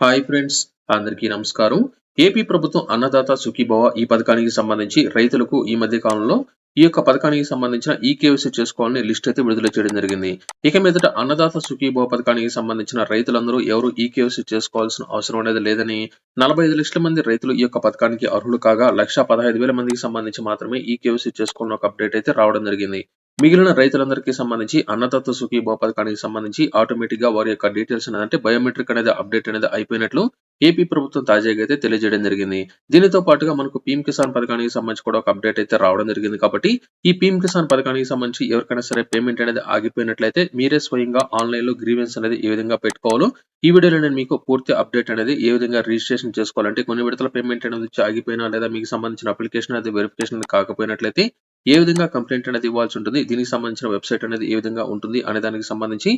Hi friends అందరికీ నమస్కారం. AP ప్రభుత్వం అన్నదాత సుఖీభవ ఈ పథకానికి సంబంధించి రైతులకు ఈ మధ్య కాలంలో ఈ యొక్క పథకానికి సంబంధించిన ఈ కేవైసీ చేసుకోవాలని లిస్ట్ అయితే విడుదల చేయడం జరిగింది. ఇక మీదట అన్నదాత సుఖీభవ పథకానికి సంబంధించిన రైతులందరూ ఎవరు ఈ కేవైసీ చేసుకోవాల్సిన అవసరం అనేది లేదని నలభై ఐదు లక్షల మంది రైతులు ఈ యొక్క పథకానికి అర్హులు కాగా లక్ష పదహైదు వేల మందికి సంబంధించి మాత్రమే ఈ కేవైసీ చేసుకోవాలని ఒక అప్డేట్ అయితే రావడం జరిగింది. మిగిలిన రైతులందరికీ సంబంధించి అన్నదాత సుఖీభవ పథకానికి సంబంధించి ఆటోమేటిక్గా వారి యొక్క డీటెయిల్స్ అంటే బయోమెట్రిక్ అనేది అప్డేట్ అనేది అయిపోయినట్లు ఏపీ ప్రభుత్వం తాజాగా అయితే తెలియజేయడం జరిగింది. దీనితో పాటుగా మనకు పీఎం కిసాన్ పథకానికి సంబంధించి కూడా ఒక అప్డేట్ అయితే రావడం జరిగింది కాబట్టి ఈ పీఎం కిసాన్ పథకానికి సంబంధించి ఎవరికైనా సరే పేమెంట్ అనేది ఆగిపోయినట్లయితే మీరే స్వయంగా ఆన్లైన్లో గ్రీవెన్స్ అనేది ఏ విధంగా పెట్టుకోవాలో ఈ వీడియోలో నేను మీకు పూర్తి అప్డేట్ అనేది ఏ విధంగా రిజిస్ట్రేషన్ చేసుకోవాలంటే కొన్ని విడతల పేమెంట్ అనేది ఆగిపోయినా లేదా మీకు సంబంధించిన అప్లికేషన్ అనేది వెరిఫికేషన్ కాకపోయినట్లయితే ఏ విధంగా కంప్లైంట్ అనేది ఇవ్వాల్సి ఉంటుంది? దీనికి సంబంధించిన వెబ్సైట్ అనేది ఏ విధంగా ఉంటుంది? అనే దానికి సంబంధించి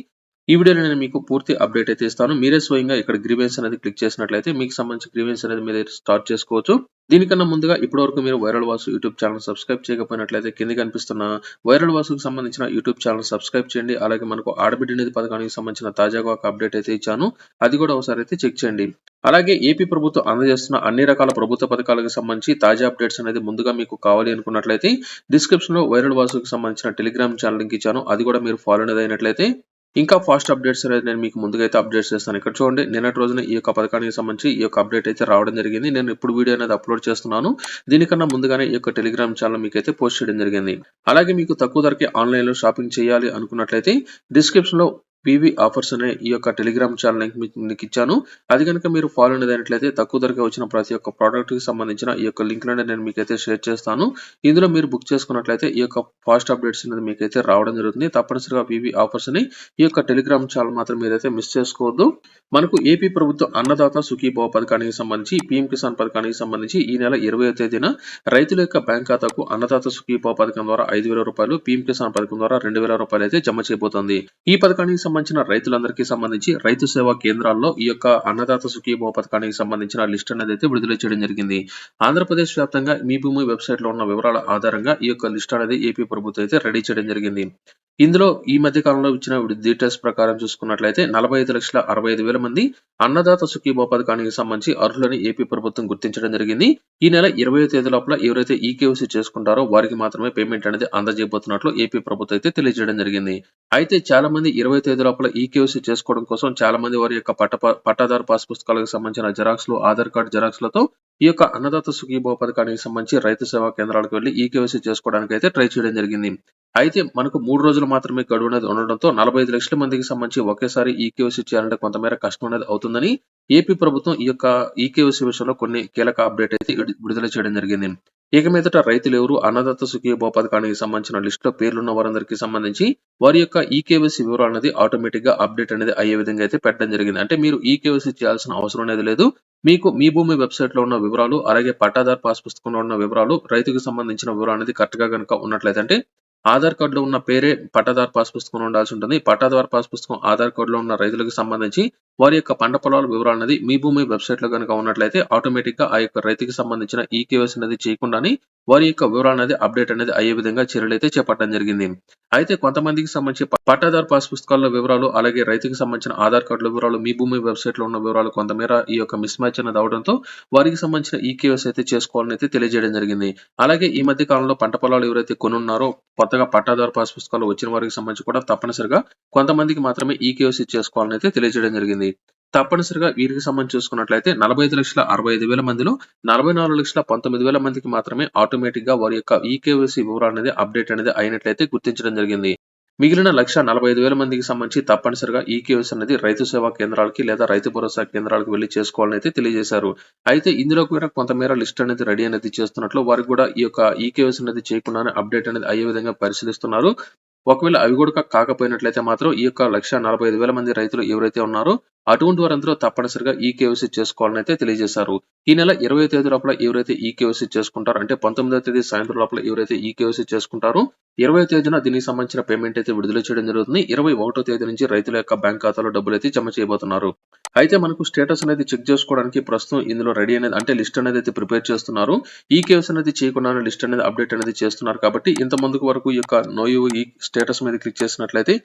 ఈ వీడియోలో నేను మీకు పూర్తి అప్డేట్ అయితే ఇస్తాను. మీరే స్వయంగా ఇక్కడ గ్రీవెన్స్ అనేది క్లిక్ చేసినట్లయితే మీకు సంబంధించి గ్రీవెన్స్ అనేది మీరు స్టార్ట్ చేసుకోవచ్చు. దీనికన్నా ముందుగా ఇప్పటివరకు మీరు viral Vasu YouTube channel subscribe చేయకపోయినట్లయితే కింద కనిపిస్తున్న వైరల్ వాసుకు సంబంధించిన యూట్యూబ్ ఛానల్ సబ్స్క్రైబ్ చేయండి. అలాగే మనకు ఆడబిడ్డ నిధి పథకానికి సంబంధించిన తాజాగా ఒక అప్డేట్ అయితే ఇచ్చాను. అది కూడా ఒకసారి అయితే చెక్ చేయండి. అలాగే ఏపీ ప్రభుత్వం అందజేస్తున్న అన్ని రకాల ప్రభుత్వ పథకాలకు సంబంధించి తాజా అప్డేట్స్ అనేది ముందుగా మీకు కావాలి అనుకున్నట్లయితే డిస్క్రిప్షన్లో వైరల్ వాసుకు సంబంధించిన టెలిగ్రామ్ ఛానల్ లింక్ ఇచ్చాను. అది కూడా మీరు ఫాలో అనేది అయినట్లయితే ఇంకా ఫాస్ట్ అప్డేట్స్ అనేది నేను మీకు ముందుగా అయితే అప్డేట్స్ చేస్తాను. ఇక్కడ చూడండి నిన్నటి రోజున ఈ యొక్క పథకానికి సంబంధించి ఈ యొక్క అప్డేట్ అయితే రావడం జరిగింది. నేను ఇప్పుడు వీడియో అనేది అప్లోడ్ చేస్తున్నాను. దీనికన్నా ముందుగానే ఈ యొక్క టెలిగ్రామ్ ఛానల్ మీకు అయితే పోస్ట్ చేయడం జరిగింది. అలాగే మీకు తక్కువ ధరకే ఆన్లైన్లో షాపింగ్ చేయాలి అనుకున్నట్లయితే డిస్క్రిప్షన్లో పీవీ ఆఫర్స్ అనే ఈ యొక్క టెలిగ్రామ్ ఛానల్ లింక్ మీకు ఇచ్చాను. అది కనుక మీరు ఫాలో అనేది అయినట్లయితే తక్కువ ధరకే వచ్చిన ప్రతి ఒక్క ప్రోడక్ట్కి సంబంధించిన ఈ యొక్క లింక్ అనేది నేను మీకైతే షేర్ చేస్తాను. ఇందులో మీరు బుక్ చేసుకున్నట్లయితే ఈ యొక్క ఫాస్ట్ అప్డేట్స్ అనేది మీకైతే రావడం జరుగుతుంది. తప్పనిసరిగా పీవీ ఆఫర్స్ని ఈ యొక్క టెలిగ్రామ్ ఛానల్ మాత్రం మీరైతే మిస్ చేసుకోవద్దు. మనకు ఏపీ ప్రభుత్వం అన్నదాత సుఖీభవ పథకానికి సంబంధించి పీఎం కిసాన్ పథకానికి సంబంధించి ఈ నెల ఇరవై తేదీన రైతుల యొక్క బ్యాంక్ ఖాతాకు అన్నదాత సుఖీభవ పథకం ద్వారా ఐదు వేల రూపాయలు పీఎం కిసాన్ పథకం ద్వారా రెండు వేల రూపాయలు అయితే జమ చేయబోతుంది. ఈ పథకానికి సంబంధించిన రైతులందరికీ సంబంధించి రైతు సేవా కేంద్రాల్లో ఈ యొక్క అన్నదాత సుఖీభవ పథకానికి సంబంధించిన లిస్ట్ అనేది అయితే విడుదల చేయడం జరిగింది. ఆంధ్రప్రదేశ్ వ్యాప్తంగా మీ భూమి వెబ్సైట్లో ఉన్న వివరాల ఆధారంగా ఈ యొక్క లిస్ట్ అనేది ఏపీ ప్రభుత్వం అయితే రెడీ చేయడం జరిగింది. ఇందులో ఈ మధ్య కాలంలో ఇచ్చిన డీటెయిల్స్ ప్రకారం చూసుకున్నట్లయితే నలభై ఐదు లక్షల అరవై ఐదు వేల మంది అన్నదాత సుఖీభో పథకానికి సంబంధించి అర్హులని ఏపీ ప్రభుత్వం గుర్తించడం జరిగింది. ఈ నెల ఇరవై తేదీ లోపల ఎవరైతే ఈ చేసుకుంటారో వారికి మాత్రమే పేమెంట్ అనేది అందజేయబోతున్నట్లు ఏపీ ప్రభుత్వం అయితే తెలియజేయడం జరిగింది. అయితే చాలా మంది ఇరవై తేదీ లోపల ఈ చేసుకోవడం కోసం చాలా మంది వారి యొక్క పట్ట పట్టాదారు పాస్ పుస్తకాలకు సంబంధించిన జెరాక్స్లు ఆధార్ కార్డు జిరాక్స్లతో ఈ యొక్క అన్నదాత సుఖీభవ పథకానికి సంబంధించి రైతు సేవా కేంద్రాలకు వెళ్ళి ఈ కేవైసీ చేసుకోవడానికి అయితే ట్రై చేయడం జరిగింది. అయితే మనకు మూడు రోజులు మాత్రమే గడువు అనేది ఉండడంతో నలభై ఐదు లక్షల మందికి సంబంధించి ఒకేసారి ఈ కేవైసీ చేయాలంటే కొంతమేర కష్టం అనేది అవుతుందని ఏపీ ప్రభుత్వం ఈ యొక్క ఈ కేవైసీ విషయంలో కొన్ని కీలక అప్డేట్ అయితే విడుదల చేయడం జరిగింది. ఇక మీదట రైతులు ఎవరు అన్నదాత సుఖీభవ పథకానికి సంబంధించిన లిస్ట్లో పేర్లున్న వారందరికీ సంబంధించి వారి యొక్క ఈ వివరాలు అనేది ఆటోమేటిక్గా అప్డేట్ అనేది అయ్యే విధంగా అయితే పెట్టడం జరిగింది. అంటే మీరు ఈ కేవైసీ చేయాల్సిన అవసరం అనేది లేదు. మీకు మీ భూమి వెబ్సైట్లో ఉన్న వివరాలు అలాగే పట్టాదార్ పాస్ పుస్తకంలో ఉన్న వివరాలు రైతుకు సంబంధించిన వివరాలు అనేది కరెక్ట్గా కనుక ఉన్నట్లయితే అంటే ఆధార్ కార్డులో ఉన్న పేరే పట్టాదార్ పాస్ పుస్తకం ఉండాల్సి ఉంటుంది. పట్టాదార్ పాస్ పుస్తకం ఆధార్ కార్డులో ఉన్న రైతులకు సంబంధించి వారి యొక్క పంట పొలాల వివరాలు అనేది మీ భూమి వెబ్సైట్లో కనుక ఉన్నట్లయితే ఆటోమేటిక్గా ఆ యొక్క రైతుకి సంబంధించిన ఈ కేవైసీ అనేది చేయకుండానే వారి యొక్క వివరాలు అనేది అప్డేట్ అనేది అయ్యే విధంగా చర్యలు అయితే చేపట్టడం జరిగింది. అయితే కొంతమందికి సంబంధించి పట్టాదార్ పాస్ పుస్తకాల వివరాలు అలాగే రైతుకి సంబంధించిన ఆధార్ కార్డుల వివరాలు మీ భూమి వెబ్సైట్లో ఉన్న వివరాలు కొంతమేర ఈ యొక్క మిస్ మ్యాచ్ అనేది అవడంతో వారికి సంబంధించిన ఈ కేవైసీ అయితే చేసుకోవాలని అయితే తెలియజేయడం జరిగింది. అలాగే ఈ మధ్య కాలంలో పంట పొలాలు ఎవరైతే కొనున్నారో కొత్తగా పట్టాదారు పాస్ పుస్తకాలు వచ్చిన వారికి సంబంధించి కూడా తప్పనిసరిగా కొంతమందికి మాత్రమే ఈ కేవైసీ చేసుకోవాలని అయితే తెలియజేయడం జరిగింది. తప్పనిసరిగా వీరికి సంబంధించి చూసుకున్నట్లయితే నలభై ఐదు లక్షల అరవై ఐదు వేల మందిలో నలభై నాలుగు లక్షల పంతొమ్మిది వేల మందికి మాత్రమే ఆటోమేటిక్గా వారి యొక్క ఈ కేవైసీ వివరాలు అనేది అప్డేట్ అనేది అయినట్లయితే గుర్తించడం జరిగింది. మిగిలిన లక్ష నలభై ఐదు వేల మందికి సంబంధించి తప్పనిసరిగా ఈ కేవైసీ అనేది రైతు సేవా కేంద్రాలకి లేదా రైతు భరోసా కేంద్రాలకు వెళ్ళి చేసుకోవాలని అయితే తెలియజేశారు. అయితే ఇందులో కూడా కొంతమేర లిస్ట్ అనేది రెడీ అనేది చేస్తున్నట్లు వారికి కూడా ఈ యొక్క ఈ కేవైసీ అనేది చేయకుండానే అప్డేట్ అనేది అయ్యే విధంగా పరిశీలిస్తున్నారు. ఒకవేళ అవి కూడా కాకపోయినట్లయితే మాత్రం ఈ యొక్క లక్ష నలభై ఐదు వేల మంది రైతులు ఎవరైతే ఉన్నారో అటువంటి వారందరూ తప్పనిసరిగా ఈ కేవైసీ చేసుకోవాలని అయితే తెలియజేశారు. ఈ నెల ఇరవై తేదీ లోపల ఎవరైతే ఈ కేవైసీ చేసుకుంటారో అంటే పంతొమ్మిదో తేదీ సాయంత్రం లోపల ఎవరైతే ఈ కేవైసీ చేసుకుంటారో ఇరవై తేదీన దీనికి సంబంధించిన పేమెంట్ అయితే విడుదల చేయడం జరుగుతుంది. ఇరవై ఒకటో తేదీ నుంచి రైతుల యొక్క బ్యాంక్ ఖాతాలో డబ్బులు అయితే జమ చేయబోతున్నారు. అయితే మనకు స్టేటస్ అనేది చెక్ చేసుకోవడానికి ప్రస్తుతం ఇందులో రెడీ అనేది అంటే లిస్ట్ అనేది అయితే ప్రిపేర్ చేస్తున్నారు. ఈ కేసు అనేది చేయకుండా లిస్ట్ అనేది అప్డేట్ అనేది చేస్తున్నారు కాబట్టి ఇంత ముందుకు వరకు ఈ యొక్క నోయు ఈ స్టేటస్ మీద క్లిక్ చేసినట్లయితే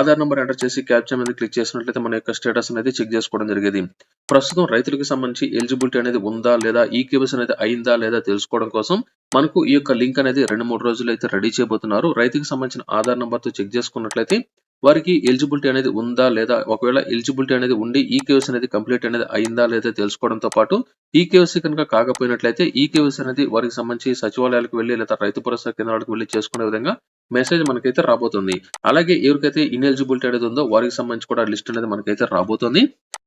ఆధార్ నెంబర్ ఎంటర్ చేసి క్యాప్చర్ మీద క్లిక్ చేసినట్లయితే మన యొక్క స్టేటస్ అనేది చెక్ చేసుకోవడం జరిగేది. ప్రస్తుతం రైతులకు సంబంధించి ఎలిజిబిలిటీ అనేది ఉందా లేదా ఈ కేవైసీ అనేది అయిందా లేదా తెలుసుకోవడం కోసం మనకు ఈ యొక్క లింక్ అనేది రెండు మూడు రోజులు అయితే రెడీ చేయబోతున్నారు. రైతుకి సంబంధించిన ఆధార్ నెంబర్తో చెక్ చేసుకున్నట్లయితే వారికి ఎలిజిబిలిటీ అనేది ఉందా లేదా? ఒకవేళ ఎలిజిబిలిటీ అనేది ఉండి ఈ కేవైసీ అనేది కంప్లీట్ అనేది అయిందా లేదా తెలుసుకోవడంతో పాటు ఈ కేవైసీ కనుక కాకపోయినట్లయితే ఈ కేవైసీ అనేది వారికి సంబంధించి సచివాలయాలకు వెళ్ళి లేదా రైతు భరోసా కేంద్రాలకు వెళ్ళి చేసుకునే విధంగా మెసేజ్ మనకైతే రాబోతుంది. అలాగే ఎవరికైతే ఇన్ఎలిజిబిలిటీ అనేది ఉందో వారికి సంబంధించి కూడా లిస్ట్ అనేది మనకైతే రాబోతుంది.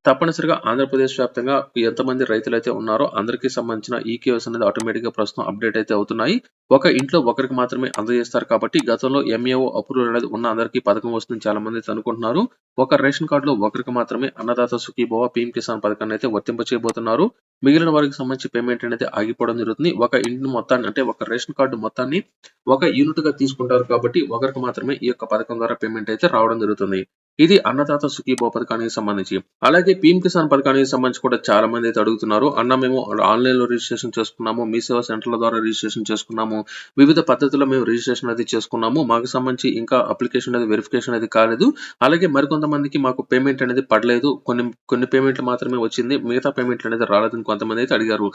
తప్పనిసరిగా ఆంధ్రప్రదేశ్ వ్యాప్తంగా ఎంతమంది రైతులు అయితే ఉన్నారో అందరికీ సంబంధించిన ఈ కేవైసీ అనేది ఆటోమేటిక్గా ప్రస్తుతం అప్డేట్ అయితే అవుతున్నాయి. ఒక ఇంట్లో ఒకరికి మాత్రమే అందజేస్తారు కాబట్టి గతంలో ఎంఏఓ అప్రూవల్ అనేది ఉన్న అందరికీ పథకం వస్తుందని చాలా మంది అనుకుంటున్నారు. ఒక రేషన్ కార్డులో ఒకరికి మాత్రమే అన్నదాత సుఖీభవ పీఎం కిసాన్ పథకాన్ని అయితే వర్తింప చేయబోతున్నారు మిగిలిన వారికి సంబంధించి పేమెంట్ అనేది ఆగిపోవడం జరుగుతుంది. ఒక ఇంటి మొత్తాన్ని అంటే ఒక రేషన్ కార్డు మొత్తాన్ని ఒక యూనిట్గా తీసుకుంటారు కాబట్టి ఒకరికి మాత్రమే ఈ యొక్క పథకం ద్వారా పేమెంట్ అయితే రావడం జరుగుతుంది. ఇది అన్నదాత సుఖీభవ పథకానికి సంబంధించి. అలాగే పీఎం కిసాన్ పథకానికి సంబంధించి కూడా చాలా మంది అయితే అడుగుతున్నారు. అన్న మేము ఆన్లైన్లో రిజిస్ట్రేషన్ చేసుకున్నాము. మీ సేవా సెంటర్ల ద్వారా రిజిస్ట్రేషన్ చేసుకున్నాము. వివిధ పద్ధతుల్లో మేము రిజిస్ట్రేషన్ అది చేసుకున్నాము. మాకు సంబంధించి ఇంకా అప్లికేషన్ అనేది వెరిఫికేషన్ అనేది కాలేదు. అలాగే మరికొంతమందికి మాకు పేమెంట్ అనేది పడలేదు. కొన్ని కొన్ని పేమెంట్లు మాత్రమే వచ్చింది. మిగతా పేమెంట్లు అనేది రాలేదని కొంతమంది అయితే అడిగారు.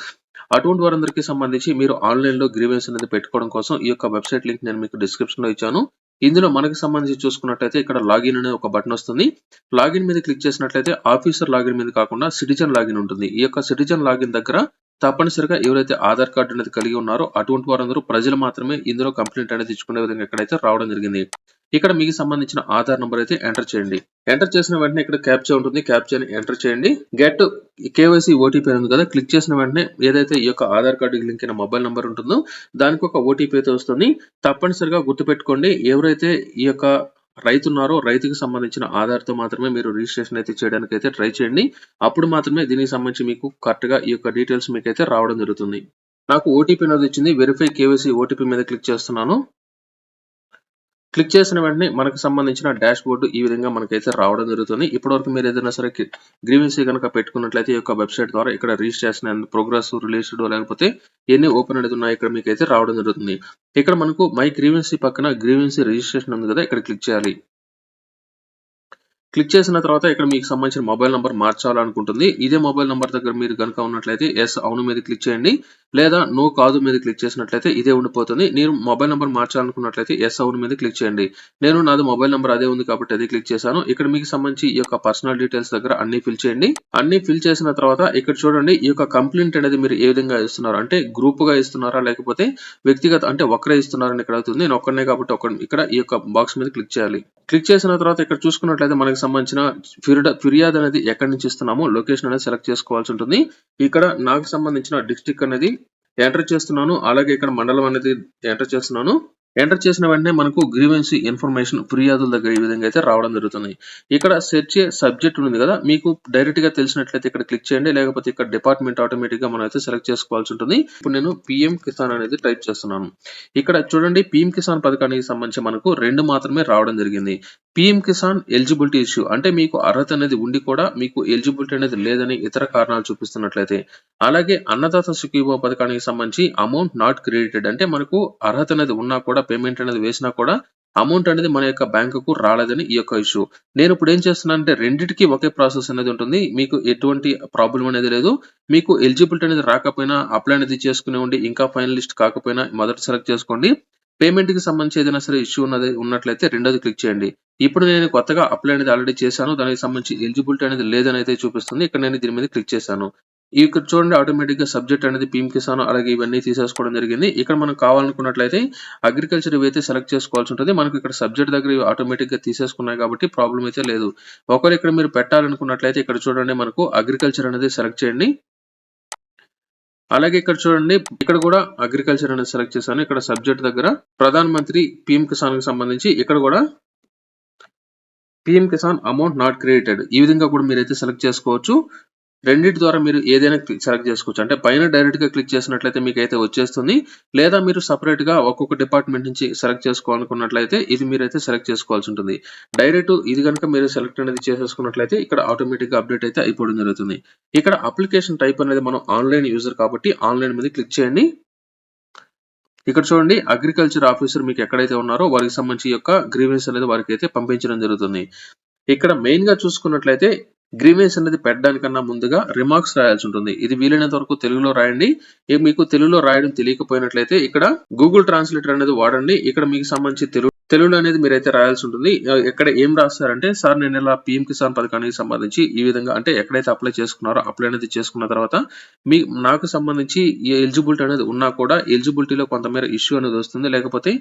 అటువంటి వారందరికీ సంబంధించి మీరు ఆన్లైన్లో గ్రీవెన్స్ అనేది పెట్టుకోవడం కోసం ఈ యొక్క వెబ్సైట్ లింక్ నేను మీకు డిస్క్రిప్షన్లో ఇచ్చాను. ఇందులో మనకి సంబంధించి చూసుకున్నట్లయితే ఇక్కడ లాగిన్ అనే ఒక బటన్ వస్తుంది. లాగిన్ మీద క్లిక్ చేసినట్లయితే ఆఫీసర్ లాగిన్ మీద కాకుండా సిటిజన్ లాగిన్ ఉంటుంది. ఈ యొక్క సిటిజన్ లాగిన్ దగ్గర తప్పనిసరిగా ఎవరైతే ఆధార్ కార్డు అనేది కలిగి ఉన్నారో అటువంటి వారందరూ ప్రజలు మాత్రమే ఇందులో కంప్లైంట్ అనేది ఇచ్చుకునే విధంగా ఎక్కడైతే రావడం జరిగింది. ఇక్కడ మీకు సంబంధించిన ఆధార్ నంబర్ అయితే ఎంటర్ చేయండి. ఎంటర్ చేసిన వెంటనే ఇక్కడ క్యాప్చర్ ఉంటుంది. క్యాప్చర్ ఎంటర్ చేయండి. గెట్ కేవైసీ ఓటీపీ ఉంది కదా క్లిక్ చేసిన వెంటనే ఏదైతే ఈ యొక్క ఆధార్ కార్డుకి లింక్ అయిన మొబైల్ నంబర్ ఉంటుందో దానికి ఒక ఓటీపీ అయితే వస్తుంది. తప్పనిసరిగా గుర్తుపెట్టుకోండి ఎవరైతే ఈ యొక్క రైతు ఉన్నారో రైతుకి సంబంధించిన ఆధార్తో మాత్రమే మీరు రిజిస్ట్రేషన్ అయితే చేయడానికి అయితే ట్రై చేయండి. అప్పుడు మాత్రమే దీనికి సంబంధించి మీకు కరెక్ట్గా ఈ యొక్క డీటెయిల్స్ మీకు అయితే రావడం జరుగుతుంది. నాకు ఓటీపీ అనేది వచ్చింది. వెరిఫై కేవైసీ ఓటీపీ మీద క్లిక్ చేస్తున్నాను. క్లిక్ చేసిన వెంటనే మనకు సంబంధించిన డాష్ బోర్డు ఈ విధంగా మనకైతే రావడం జరుగుతుంది. ఇప్పటివరకు మీరు ఏదైనా సరే గ్రీవెన్సీ కనుక పెట్టుకున్నట్లయితే ఈ యొక్క వెబ్సైట్ ద్వారా ఇక్కడ రిజిస్ట్రేషన్ అండ్ ప్రోగ్రెస్ రిలేటెడ్ లేకపోతే ఎన్ని ఓపెన్ అనేది ఉన్నాయి ఇక్కడ మీకు అయితే రావడం జరుగుతుంది. ఇక్కడ మనకు మై గ్రీవెన్సీ పక్కన గ్రీవెన్సీ రిజిస్ట్రేషన్ ఉంది కదా ఇక్కడ క్లిక్ చేయాలి. క్లిక్ చేసిన తర్వాత ఇక్కడ మీకు సంబంధించిన మొబైల్ నంబర్ మార్చాలనుకుంటుంది. ఇదే మొబైల్ నంబర్ దగ్గర మీరు కనుక ఉన్నట్లయితే ఎస్ అవును మీద క్లిక్ చేయండి. లేదా నో కాదు మీద క్లిక్ చేసినట్లయితే ఇదే ఉండిపోతుంది. నేను మొబైల్ నంబర్ మార్చాలనుకున్నట్లయితే ఎస్ అవును మీద క్లిక్ చేయండి. నేను నాది మొబైల్ నంబర్ అదే ఉంది కాబట్టి అది క్లిక్ చేశాను. ఇక్కడ మీకు సంబంధించి ఈ యొక్క పర్సనల్ డీటెయిల్స్ దగ్గర అన్ని ఫిల్ చేయండి. అన్ని ఫిల్ చేసిన తర్వాత ఇక్కడ చూడండి ఈ యొక్క కంప్లైంట్ అనేది మీరు ఏ విధంగా ఇస్తున్నారు? అంటే గ్రూప్గా ఇస్తున్నారా? లేకపోతే వ్యక్తిగత అంటే ఒక్కరే ఇస్తున్నారని ఇక్కడ అవుతుంది. నేను ఒక్కనే కాబట్టి ఒక ఇక్కడ ఈ యొక్క బాక్స్ మీద క్లిక్ చేయాలి. క్లిక్ చేసిన తర్వాత ఇక్కడ చూసుకున్నట్లయితే మనకి సంబంధించిన ఫిర్యాదు ఫిర్యాదు అనేది ఎక్కడి నుంచి ఇస్తున్నామో లొకేషన్ అనేది సెలెక్ట్ చేసుకోవాల్సి ఉంటుంది. ఇక్కడ నాకు సంబంధించిన డిస్ట్రిక్ట్ అనేది ఎంటర్ చేస్తున్నాను. అలాగే ఇక్కడ మండలం అనేది ఎంటర్ చేస్తున్నాను. ఎంటర్ చేసిన వెంటనే మనకు గ్రీవెన్సీ ఇన్ఫర్మేషన్ ఫిర్యాదుల దగ్గర ఈ విధంగా అయితే రావడం జరుగుతుంది. ఇక్కడ సెర్చ్ సబ్జెక్ట్ ఉంది కదా మీకు డైరెక్ట్గా తెలిసినట్లయితే ఇక్కడ క్లిక్ చేయండి లేకపోతే ఇక్కడ డిపార్ట్మెంట్ ఆటోమేటిక్గా మనం అయితే సెలెక్ట్ చేసుకోవాల్సి ఉంటుంది. ఇప్పుడు నేను పిఎం కిసాన్ అనేది టైప్ చేస్తున్నాను. ఇక్కడ చూడండి పిఎం కిసాన్ పథకానికి సంబంధించి మనకు రెండు మాత్రమే రావడం జరిగింది. పిఎం కిసాన్ ఎలిజిబిలిటీ ఇష్యూ అంటే మీకు అర్హత అనేది ఉండి కూడా మీకు ఎలిజిబిలిటీ అనేది లేదని ఇతర కారణాలు చూపిస్తున్నట్లయితే. అలాగే అన్నదాత సుఖీభో పథకానికి సంబంధించి అమౌంట్ నాట్ క్రెడిటెడ్ అంటే మనకు అర్హత అనేది ఉన్నా కూడా పేమెంట్ అనేది వేసినా కూడా అమౌంట్ అనేది మన యొక్క బ్యాంకుకు రాలేదని ఈ యొక్క ఇష్యూ నేను ఇప్పుడు ఏం చేస్తున్నాను అంటే రెండింటికి ఒకే ప్రాసెస్ అనేది ఉంటుంది. మీకు ఎటువంటి ప్రాబ్లం అనేది లేదు. మీకు ఎలిజిబిలిటీ అనేది రాకపోయినా అప్లై అనేది చేసుకునే ఉండి ఇంకా ఫైనలిస్ట్ కాకపోయినా మొదటి సెలెక్ట్ చేసుకోండి. పేమెంట్కి సంబంధించి ఏదైనా సరే ఇష్యూ ఉన్నది ఉన్నట్లయితే రెండోది క్లిక్ చేయండి. ఇప్పుడు నేను కొత్తగా అప్లై అనేది ఆల్రెడీ చేశాను. దానికి సంబంధించి ఎలిజిబిలిటీ అనేది లేదని అయితే చూపిస్తుంది. ఇక్కడ నేను దీని మీద క్లిక్ చేశాను. ఇక్కడ చూడండి ఆటోమేటిక్గా సబ్జెక్ట్ అనేది పిఎం కిసాన్ అలాగే ఇవన్నీ తీసేసుకోవడం జరిగింది. ఇక్కడ మనం కావాలనుకున్నట్లయితే అగ్రికల్చర్ ఇవైతే సెలెక్ట్ చేసుకోవాల్సి ఉంటుంది మనకు ఇక్కడ సబ్జెక్ట్ దగ్గర ఆటోమేటిక్గా తీసేసుకున్నాయి కాబట్టి ప్రాబ్లం అయితే లేదు. ఒకవేళ ఇక్కడ మీరు పెట్టాలనుకున్నట్లయితే ఇక్కడ చూడండి మనకు అగ్రికల్చర్ అనేది సెలెక్ట్ చేయండి. అలాగే ఇక్కడ చూడండి ఇక్కడ కూడా అగ్రికల్చర్ అనేది సెలెక్ట్ చేశాను. ఇక్కడ సబ్జెక్ట్ దగ్గర ప్రధాన మంత్రి పిఎం కిసాన్కి సంబంధించి ఇక్కడ కూడా PM Kisan amount not created ఈ విధంగా కూడా మీరైతే సెలెక్ట్ చేసుకోవచ్చు. రెండింటి ద్వారా మీరు ఏదైనా సెలెక్ట్ చేసుకోవచ్చు. అంటే పైన డైరెక్ట్గా క్లిక్ చేసినట్లయితే మీకు అయితే వచ్చేస్తుంది. లేదా మీరు సపరేట్గా ఒక్కొక్క డిపార్ట్మెంట్ నుంచి సెలెక్ట్ చేసుకోవాలనుకున్నట్లయితే ఇది మీరైతే సెలెక్ట్ చేసుకోవాల్సి ఉంటుంది. డైరెక్ట్ ఇది కనుక మీరు సెలెక్ట్ అనేది చేసేసుకున్నట్లయితే ఇక్కడ ఆటోమేటిక్గా అప్డేట్ అయితే అయిపోవడం జరుగుతుంది. ఇక్కడ అప్లికేషన్ టైప్ అనేది మనం ఆన్లైన్ యూజర్ కాబట్టి ఆన్లైన్ మీద క్లిక్ చేయండి. ఇక్కడ చూడండి అగ్రికల్చర్ ఆఫీసర్ మీకు ఎక్కడైతే ఉన్నారో వారికి సంబంధించి యొక్క గ్రీవెన్స్ అనేది వారికి అయితే పంపించడం జరుగుతుంది. ఇక్కడ మెయిన్గా చూసుకున్నట్లయితే గ్రీవెన్స్ అనేది పెట్టడానికన్నా ముందుగా రిమార్క్స్ రాయాల్సి ఉంటుంది. ఇది వీలైనంత వరకు తెలుగులో రాయండి. మీకు తెలుగులో రాయడం తెలియకపోయినట్లయితే ఇక్కడ గూగుల్ ట్రాన్స్లేటర్ అనేది వాడండి. ఇక్కడ మీకు సంబంధించి తెలుగు తెలుగులో అనేది మీరైతే రాయాల్సి ఉంటుంది. ఎక్కడ ఏం రాస్తారంటే సార్ నేను ఇలా పిఎం కిసాన్ పథకానికి సంబంధించి ఈ విధంగా అంటే ఎక్కడైతే అప్లై చేసుకున్నారో అప్లై అనేది చేసుకున్న తర్వాత మీ నాకు సంబంధించి ఎలిజిబిలిటీ అనేది ఉన్నా కూడా ఎలిజిబిలిటీలో కొంతమేర ఇష్యూ అనేది వస్తుంది. లేకపోతే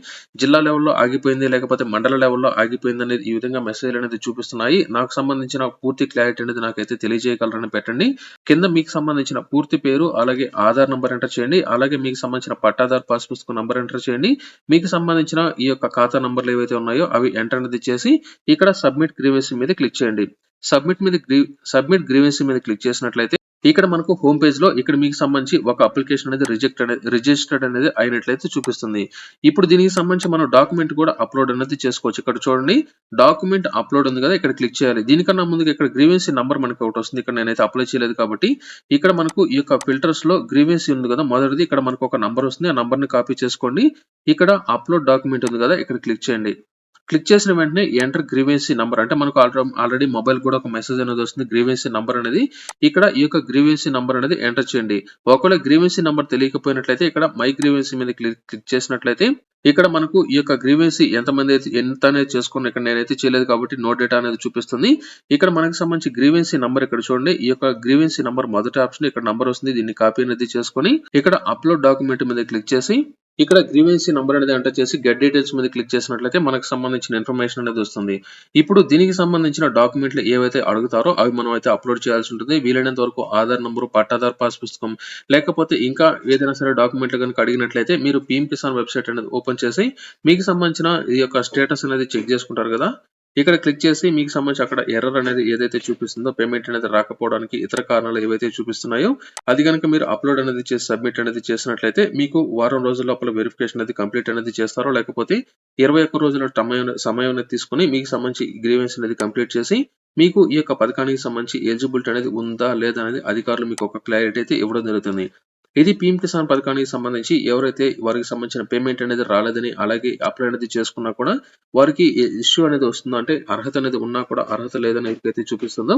జిల్లా లెవెల్లో ఆగిపోయింది లేకపోతే మండల లెవెల్లో ఆగిపోయింది అనేది ఈ విధంగా మెసేజ్ అనేది చూపిస్తున్నాయి. నాకు సంబంధించిన పూర్తి క్లారిటీ అనేది నాకైతే తెలియజేయగలరని పెట్టండి. కింద మీకు సంబంధించిన పూర్తి పేరు అలాగే ఆధార్ నంబర్ ఎంటర్ చేయండి. అలాగే మీకు సంబంధించిన పట్టాధార్ పాస్ పుస్తకం నంబర్ ఎంటర్ చేయండి. మీకు సంబంధించిన ఈ యొక్క ఖాతా నంబర్ నెంబర్లు ఏవైతే ఉన్నాయో అవి ఎంటర్ అనేది చేసి ఇక్కడ సబ్మిట్ గ్రీవెన్సీ మీద క్లిక్ చేయండి. సబ్మిట్ మీద గ్రీ సబ్మిట్ గ్రీవెన్సీ మీద క్లిక్ చేసినట్లయితే ఇక్కడ మనకు హోమ్ పేజ్లో ఇక్కడ మీకు సంబంధించి ఒక అప్లికేషన్ అనేది రిజెక్ట్ అనేది రిజిస్టర్డ్ అనేది అయినట్లయితే చూపిస్తుంది. ఇప్పుడు దీనికి సంబంధించి మనం డాక్యుమెంట్ కూడా అప్లోడ్ అనేది చేసుకోవచ్చు. ఇక్కడ చూడండి డాక్యుమెంట్ అప్లోడ్ ఉంది కదా ఇక్కడ క్లిక్ చేయాలి. దీనికన్నా ముందుగా ఇక్కడ గ్రీవెన్సీ నంబర్ మనకి ఒకటి వస్తుంది. ఇక్కడ నేనైతే అప్లై చేయలేదు కాబట్టి ఇక్కడ మనకు ఈ యొక్క ఫిల్టర్స్లో గ్రీవెన్సీ ఉంది కదా మొదటిది ఇక్కడ మనకు ఒక నంబర్ వస్తుంది. ఆ నంబర్ని కాపీ చేసుకోండి. ఇక్కడ అప్లోడ్ డాక్యుమెంట్ ఉంది కదా ఇక్కడ క్లిక్ చేయండి. క్లిక్ చేసిన వెంటనే ఎంటర్ గ్రీవెన్సీ నంబర్. అంటే మనకు ఆల్రెడీ మొబైల్ కూడా ఒక మెసేజ్ అనేది వస్తుంది గ్రీవెన్సీ నంబర్ అనేది. ఇక్కడ ఈ యొక్క గ్రీవెన్సీ నంబర్ అనేది ఎంటర్ చేయండి. ఒకవేళ గ్రీవెన్సీ నంబర్ తెలియకపోయినట్లయితే ఇక్కడ మై గ్రీవెన్సీ మీద క్లిక్ చేసినట్లయితే ఇక్కడ మనకు ఈ యొక్క గ్రీవెన్సీ ఎంతమంది అయితే ఎంత అనేది చేసుకున్న ఇక్కడ నేనైతే చేయలేదు కాబట్టి నో డేటా అనేది చూపిస్తుంది. ఇక్కడ మనకు సంబంధించి గ్రీవెన్సీ నంబర్ ఇక్కడ చూడండి. ఈ యొక్క గ్రీవెన్సీ నంబర్ మొదటి ఆప్షన్ ఇక్కడ నంబర్ వస్తుంది. దీన్ని కాపీ అనేది చేసుకొని ఇక్కడ అప్లోడ్ డాక్యుమెంట్ మీద క్లిక్ చేసి ఇక్కడ గ్రీవెన్సీ నంబర్ అనేది ఎంటర్ చేసి గెట్ డీటెయిల్స్ మీద క్లిక్ చేసినట్లయితే మనకు సంబంధించిన ఇన్ఫర్మేషన్ అనేది వస్తుంది. ఇప్పుడు దీనికి సంబంధించిన డాక్యుమెంట్లు ఏవైతే అడుగుతారో అవి మనం అయితే అప్లోడ్ చేయాల్సి ఉంటుంది. వీలైనంత వరకు ఆధార్ నంబరు పట్టాదార్ పాస్ పుస్తకం లేకపోతే ఇంకా ఏదైనా సరే డాక్యుమెంట్లు కనుక అడిగినట్లయితే మీరు పిఎం కిసాన్ వెబ్సైట్ అనేది ఓపెన్ చేసి మీకు సంబంధించిన ఈ యొక్క స్టేటస్ అనేది చెక్ చేసుకుంటారు కదా. ఇక్కడ క్లిక్ చేసి మీకు సంబంధించి అక్కడ ఎర్రర్ అనేది ఏదైతే చూపిస్తుందో పేమెంట్ అనేది రాకపోవడానికి ఇతర కారణాలు ఏవైతే చూపిస్తున్నాయో అది కనుక మీరు అప్లోడ్ అనేది చేసి సబ్మిట్ అనేది చేసినట్లయితే మీకు వారం రోజుల లోపల వెరిఫికేషన్ అనేది కంప్లీట్ అనేది చేస్తారో లేకపోతే ఇరవై ఒక్క రోజుల సమయం సమయం అనేది తీసుకొని మీకు సంబంధించి గ్రీవెన్స్ అనేది కంప్లీట్ చేసి మీకు ఈ యొక్క పథకానికి సంబంధించి ఎలిజిబిలిటీ అనేది ఉందా లేదా అనేది అధికారులు మీకు ఒక క్లారిటీ అయితే ఇవ్వడం జరుగుతుంది. ఇది పీఎం కిసాన్ పథకానికి సంబంధించి ఎవరైతే వారికి సంబంధించిన పేమెంట్ అనేది రాలేదని అలాగే అప్లై అనేది చేసుకున్నా కూడా వారికి ఇష్యూ అనేది వస్తుందంటే అర్హత అనేది ఉన్నా కూడా అర్హత లేదని ఎప్పుడైతే చూపిస్తుందో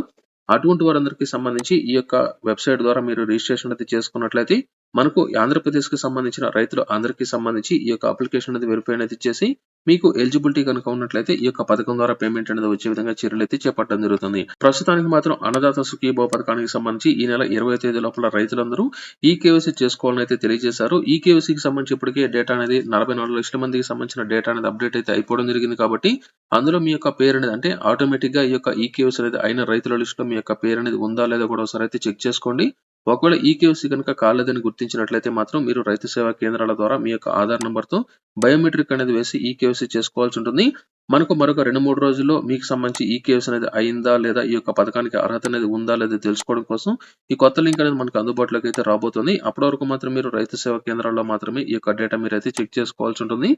అటువంటి వారందరికీ సంబంధించి ఈ యొక్క వెబ్సైట్ ద్వారా మీరు రిజిస్ట్రేషన్ అయితే చేసుకున్నట్లయితే మనకు ఆంధ్రప్రదేశ్కి సంబంధించిన రైతులు అందరికీ సంబంధించి ఈ యొక్క అప్లికేషన్ అనేది వెరిఫై అనేది చేసి మీకు ఎలిజిబిలిటీ కనుక ఉన్నట్లయితే ఈ యొక్క పథకం ద్వారా పేమెంట్ అనేది వచ్చే విధంగా చర్యలు అయితే చేపట్టడం జరుగుతుంది. ప్రస్తుతానికి మాత్రం అన్నదాత సుఖీభావ పథకానికి సంబంధించి ఈ నెల ఇరవై తేదీ లోపల రైతులందరూ ఈ కేవైసీ చేసుకోవాలని అయితే తెలియజేశారు. ఈ కేవైసీకి సంబంధించి ఇప్పటికే డేటా అనేది నలభై నాలుగు లక్షల మందికి సంబంధించిన డేటా అనేది అప్డేట్ అయితే అయిపోవడం జరిగింది కాబట్టి అందులో మీ యొక్క పేరు అనేది అంటే ఆటోమేటిక్గా ఈ యొక్క ఈ కేవైసీ అనేది అయిన రైతుల లిస్టులో మీ యొక్క పేరు అనేది ఉందా లేదా కూడా ఒకసారి అయితే చెక్ చేసుకోండి. ఒకవేళ ఈ కనుక కాలేదని గుర్తించినట్లయితే మాత్రం మీరు రైతు సేవా కేంద్రాల ద్వారా మీ యొక్క ఆధార్ నెంబర్తో బయోమెట్రిక్ అనేది వేసి ఈ చేసుకోవాల్సి ఉంటుంది. మనకు మరొక రెండు మూడు రోజుల్లో మీకు సంబంధించి ఈ అనేది అయిందా లేదా ఈ యొక్క పథకానికి అర్హత అనేది ఉందా లేదా తెలుసుకోవడం కోసం ఈ కొత్త లింక్ అనేది మనకు అందుబాటులోకి అయితే రాబోతుంది. అప్పటి వరకు మాత్రం మీరు రైతు సేవా కేంద్రాల్లో మాత్రమే ఈ యొక్క డేటా మీరు అయితే చెక్ చేసుకోవాల్సి ఉంటుంది.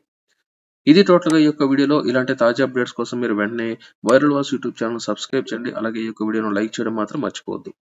ఇది టోటల్గా ఈ యొక్క వీడియోలో. ఇలాంటి తాజా అప్డేట్స్ కోసం మీరు వెంటనే viral Vasu YouTube channel subscribe చేయండి. అలాగే ఈ యొక్క వీడియోను లైక్ చేయడం మాత్రం మర్చిపోవద్దు.